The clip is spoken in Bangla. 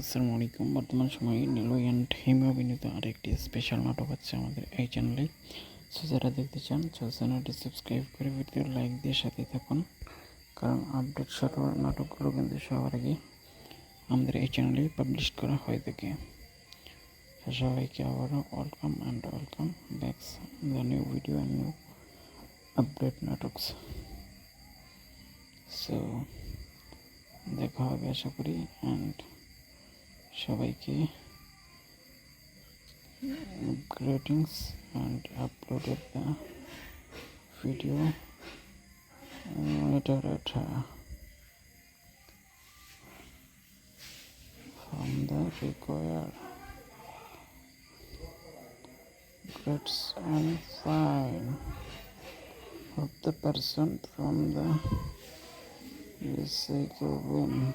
আসসালামু আলাইকুম বর্তমান সময়ে নীলু অ্যান্ড হিমে অভিনীত আরেকটি স্পেশাল নাটক হচ্ছে আমাদের এই চ্যানেলে সো যারা দেখতে চান, সো চ্যানেলটি সাবস্ক্রাইব করে ভিডিও লাইক দিয়ে সাথে থাকুন। কারণ আপডেট সহ নাটকগুলো কিন্তু সবার আগে আমাদের এই চ্যানেলে পাবলিশ করা হয়ে থাকে। সবাইকে আবারও welcome and welcome backs the new video and new update নাটকস so দেখা হবে আশা করি অ্যান্ড সবাইকে greetings and uploaded the video later at uh, from the required grades and fine of the person from the recycle bin